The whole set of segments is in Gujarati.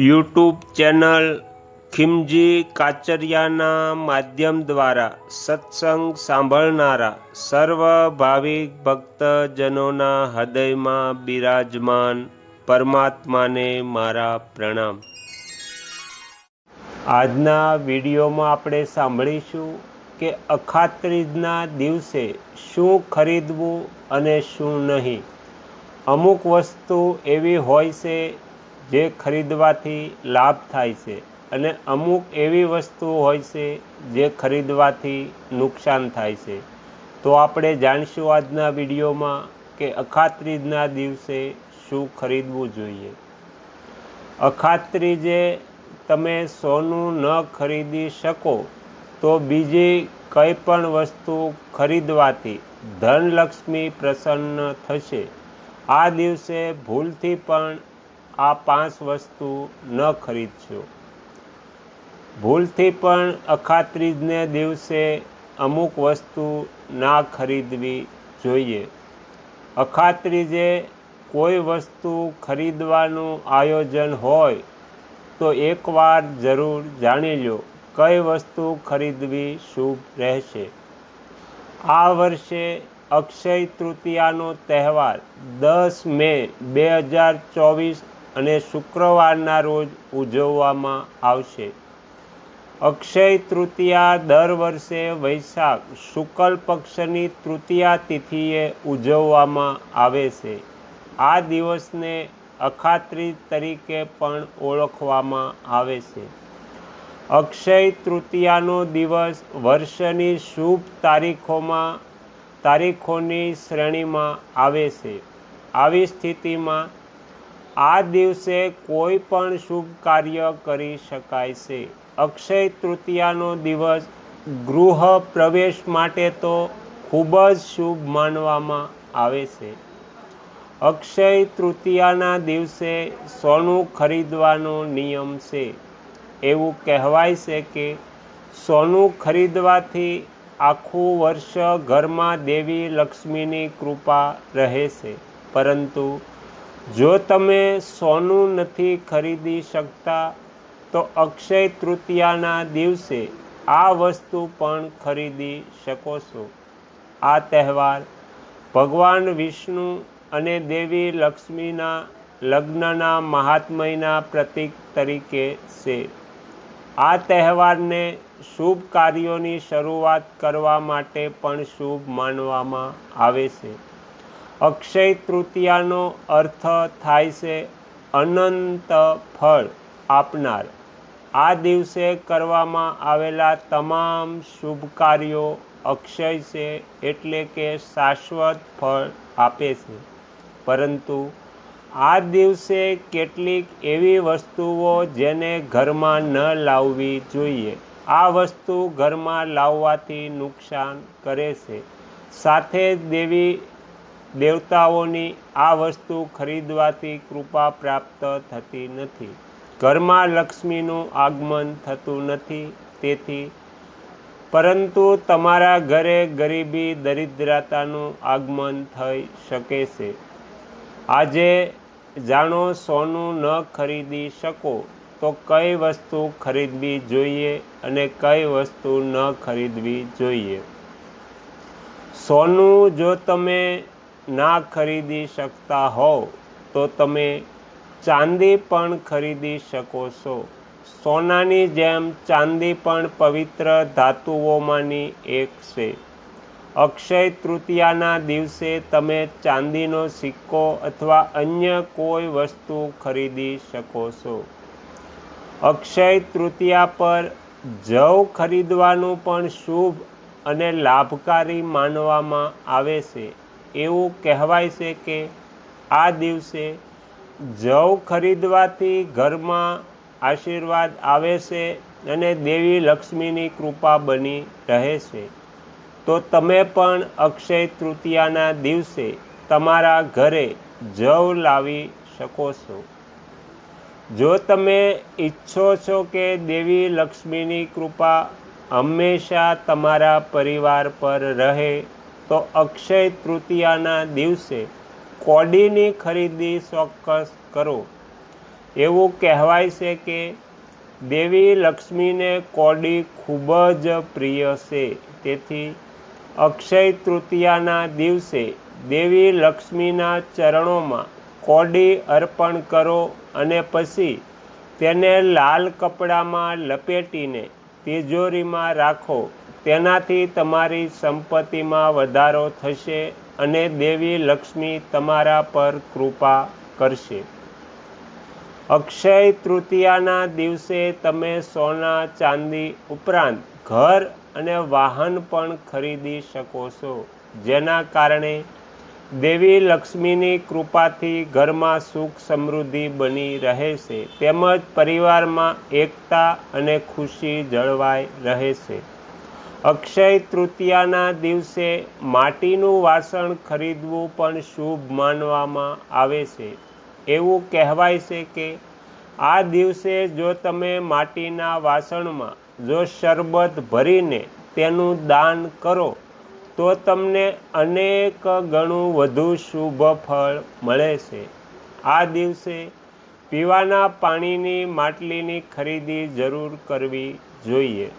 યુટ્યુબ ચેનલ ખિમજી કાચરિયાના માધ્યમ દ્વારા સત્સંગ સાંભળનારા સર્વ ભાવિક ભક્તજનોના હૃદયમાં બિરાજમાન પરમાત્માને મારા પ્રણામ. આજના વિડીયોમાં આપણે સાંભળીશું કે અખાત્રીજના દિવસે શું ખરીદવું અને શું નહીં. અમુક વસ્તુ એવી હોય છે જે ખરીદવાથી લાભ થાય છે અને અમુક એવી વસ્તુઓ હોય છે જે ખરીદવાથી નુકસાન થાય છે. તો આપણે જાણીશું આજના વિડીયોમાં કે અખાત્રીજના દિવસે શું ખરીદવું જોઈએ. અખાત્રીજે તમે સોનું ન ખરીદી શકો તો બીજી કંઈ પણ વસ્તુ ખરીદવાથી ધનલક્ષ્મી પ્રસન્ન થશે. આ દિવસે ભૂલથી પણ આ પાંચ વસ્તુ ન ખરીદશો. ભૂલથી પણ અખાત્રીજને દિવસે અમુક વસ્તુ ના ખરીદવી જોઈએ. અખાત્રીજે કોઈ વસ્તુ ખરીદવાનું આયોજન હોય તો એકવાર જરૂર જાણી લો કઈ વસ્તુ ખરીદવી શુભ રહેશે. આ વર્ષે અક્ષય તૃતીયાનો તહેવાર દસ મે બે હજાર ચોવીસ અને શુક્રવારના રોજ ઉજવવામાં આવશે. અક્ષય તૃતીયા દર વર્ષે વૈશાખ શુક્લ પક્ષની તૃતીયા તિથિએ ઉજવવામાં આવે છે. આ દિવસને અખાત્રી તરીકે પણ ઓળખવામાં આવે છે. અક્ષય તૃતીયાનો દિવસ વર્ષની શુભ તારીખોમાં, તારીખોની શ્રેણીમાં આવે છે. આવી સ્થિતિમાં આ દિવસે કોઈ પણ શુભ કાર્ય કરી શકાય છે. અક્ષય તૃતીયાનો દિવસ ગૃહ પ્રવેશ માટે તો ખૂબ જ શુભ માનવામાં આવે છે. અક્ષય તૃતીયાના દિવસે સોનું ખરીદવાનો નિયમ છે. એવું કહેવાય છે કે સોનું ખરીદવાથી આખું વર્ષ ઘરમાં દેવી લક્ષ્મીની કૃપા રહે છે. પરંતુ જો તમે સોનું નથી ખરીદી શકતા, તો અક્ષય તૃતીયાના દિવસે આ વસ્તુ પણ ખરીદી શકો છો. આ તહેવાર ભગવાન વિષ્ણુ અને દેવી લક્ષ્મીના લગ્નના મહાત્મયના પ્રતીક તરીકે છે. આ તહેવારને શુભ કાર્યોની શરૂઆત કરવા માટે પણ શુભ માનવામાં આવે છે. અક્ષય તૃતીયાનો અર્થ થાય છે અનંત ફળ આપનાર. આ દિવસે કરવામાં આવેલા તમામ શુભ કાર્યો અક્ષય છે એટલે કે શાશ્વત ફળ આપે છે. પરંતુ આ દિવસે કેટલીક એવી વસ્તુઓ જેને ઘરમાં ન લાવવી જોઈએ, આ વસ્તુ ઘરમાં લાવવાથી નુકસાન કરે છે. સાથે દેવી દેવતાઓની આ વસ્તુ ખરીદવાથી કૃપા પ્રાપ્ત થતી નથી. ઘરમાં લક્ષ્મીનું આગમન થતું નથી, તેથી પરંતુ તમારા ઘરે ગરીબી, દરિદ્રતાનું આગમન થઈ શકે છે. આજે જાણો, સોનું ન ખરીદી શકો તો કઈ વસ્તુ ખરીદવી જોઈએ અને કઈ વસ્તુ ન ખરીદવી જોઈએ? સોનું જો તમે ના ખરીદી શકતા હોવ, તો તમે ચાંદી પણ ખરીદી શકો છો. સોનાની જેમ ચાંદી પણ પવિત્ર ધાતુઓમાંની એક છે. અક્ષય તૃતીયાના દિવસે તમે ચાંદીનો સિક્કો અથવા અન્ય કોઈ વસ્તુ ખરીદી શકો છો. અક્ષય તૃતીયા પર જવ ખરીદવાનું પણ શુભ અને લાભકારી માનવામાં આવે છે. એવું કહેવાય છે કે આ દિવસે જવ ખરીદવાથી ઘરમાં આશીર્વાદ આવે છે અને દેવી લક્ષ્મીની કૃપા બની રહે છે. તો તમે પણ અક્ષય તૃતીયાના દિવસે તમારા ઘરે જવ લાવી શકો છો. જો તમે ઈચ્છો છો કે દેવી લક્ષ્મીની કૃપા હંમેશા તમારા પરિવાર પર રહે તો અક્ષય તૃતીયાના દિવસે કોડીની ખરીદી ચોક્કસ કરો. એવું કહેવાય છે કે દેવી લક્ષ્મીને કોડી ખૂબ જ પ્રિય છે. તેથી અક્ષય તૃતીયાના દિવસે દેવી લક્ષ્મીના ચરણોમાં કોડી અર્પણ કરો અને પછી તેને લાલ કપડામાં લપેટીને તિજોરીમાં રાખો. તેનાથી તમારી સંપત્તિમાં વધારો થશે અને દેવી લક્ષ્મી તમારા પર કૃપા કરશે. અક્ષય તૃતીયાના દિવસે તમે સોના, ચાંદી ઉપરાંત ઘર અને વાહન પણ ખરીદી શકો છો, જેના કારણે દેવી લક્ષ્મીની કૃપાથી ઘરમાં સુખ સમૃદ્ધિ બની રહે છે, તેમજ પરિવારમાં એકતા અને ખુશી જળવાઈ રહે છે. અક્ષય તૃતીયાના દિવસે માટીનું વાસણ ખરીદવું પણ શુભ માનવામાં આવે છે. એવું કહેવાય છે કે આ દિવસે જો તમે માટીના વાસણમાં જો શરબત ભરીને તેનું દાન કરો, તો તમને અનેક ગણું વધુ શુભ ફળ મળે છે. આ દિવસે પીવાના પાણીની માટલીની ખરીદી જરૂર કરવી જોઈએ.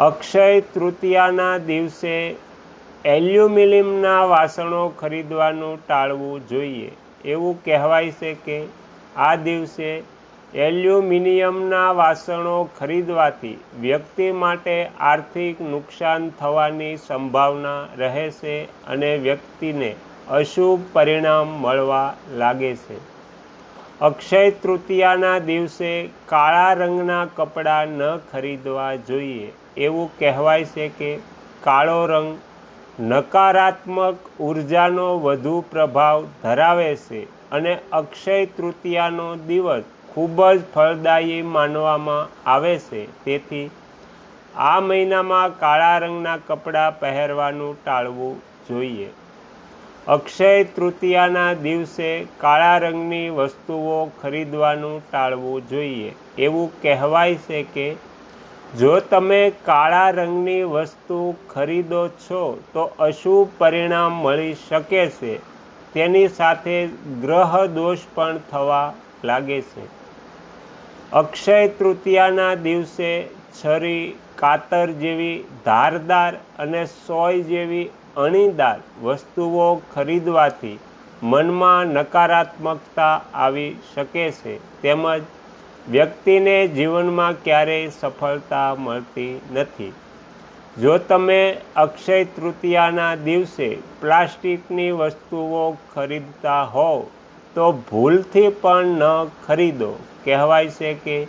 અક્ષય તૃતીયાના દિવસે એલ્યુમિનિયમના વાસણો ખરીદવાનું ટાળવું જોઈએ. એવું કહેવાય છે કે આ દિવસે એલ્યુમિનિયમના વાસણો ખરીદવાથી વ્યક્તિ માટે આર્થિક નુકસાન થવાની સંભાવના રહે છે અને વ્યક્તિને અશુભ પરિણામ મળવા લાગે છે. અક્ષય તૃતીયાના દિવસે કાળા રંગના કપડાં ન ખરીદવા જોઈએ. એવું કહેવાય છે કે કાળો રંગ નકારાત્મક ઉર્જાનો વધુ પ્રભાવ ધરાવે છે અને અક્ષય તૃતીયાનો દિવસ ખૂબ જ ફળદાયી માનવામાં આવે છે. તેથી આ મહિનામાં કાળા રંગના કપડાં પહેરવાનું ટાળવું જોઈએ. અક્ષય તૃતીયાના દિવસે કાળા રંગની વસ્તુઓ ખરીદવાનું ટાળવું જોઈએ. એવું કહેવાય છે કે જો તમે કાળા રંગની વસ્તુ ખરીદો છો, તો અશુભ પરિણામ મળી શકે છે. તેની સાથે ગ્રહ દોષ પણ થવા લાગે છે. અક્ષય તૃતીયાના દિવસે છરી, કાતર જેવી ધારદાર અને સોય જેવી અણીદાર વસ્તુઓ ખરીદવાથી મનમાં નકારાત્મકતા આવી શકે છે. તેમજ વ્યક્તિને જીવનમાં ક્યારેય સફળતા મળતી નથી. જો તમે અક્ષય તૃતીયાના દિવસે પ્લાસ્ટિકની વસ્તુઓ ખરીદતા હોવ, તો ભૂલથી પણ ન ખરીદો. કહેવાય છે કે,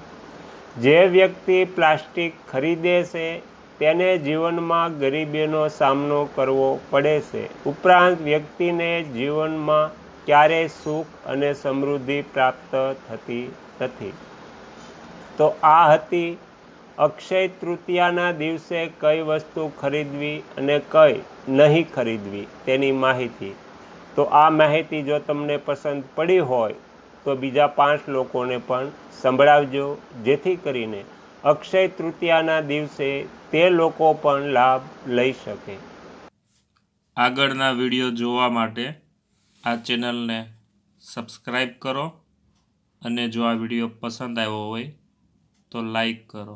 જે વ્યક્તિ પ્લાસ્ટિક ખરીદે છે, તેને જીવનમાં ગરીબીનો સામનો કરવો પડે છે. ઉપરાંત વ્યક્તિને જીવનમાં ક્યારેય સુખ અને સમૃદ્ધિ પ્રાપ્ત થતી નથી. તો આ હતી અક્ષય તૃતીયાના દિવસે કઈ વસ્તુ ખરીદવી અને કઈ નહીં ખરીદવી તેની માહિતી. તો આ માહિતી જો તમને પસંદ પડી હોય, તો બીજા પાંચ લોકોને પણ સંભળાવજો, જેથી કરીને અક્ષય તૃતીયાના દિવસે તે લોકો પણ લાભ લઈ શકે. આગળના વીડિયો જોવા માટે આ ચેનલને સબસ્ક્રાઈબ કરો અને જો આ વીડિયો પસંદ આવ્યો હોય તો લાઈક કરો.